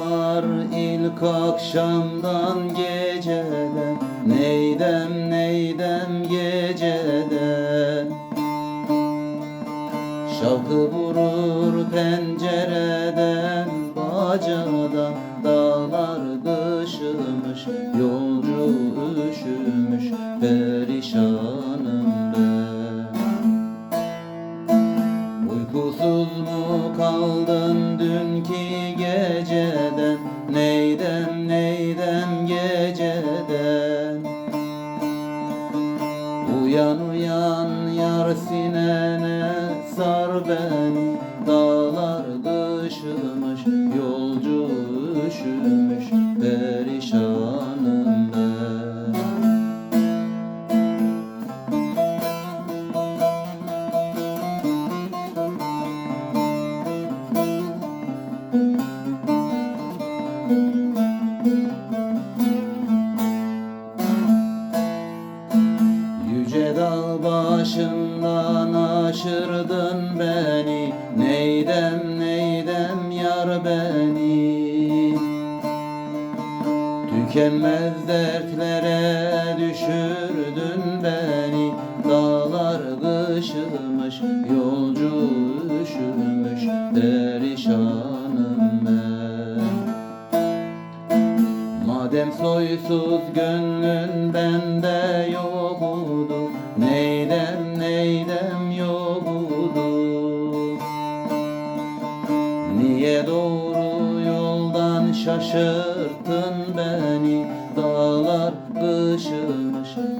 Doğar ilk akşamdan geceden Neydem neydem geceden Şavkı vurur pencereden Bacadan dağlar kışımış Yolcu üşümüş perişanım ben Uykusuz mu kaldın dünkü geceden geceden Uyan uyan yar sinene sar beni Dağlar kışımış Dağ başından aşırdın beni. Neydem neydem yar beni? Tükenmez dertlere düşürdün beni. Dağlar kışımış yolcu üşümüş Perişanım ben. Madem soysuz gönlün bende yoktu Niye doğru yoldan şaşırttın beni Dağlar kışımış yol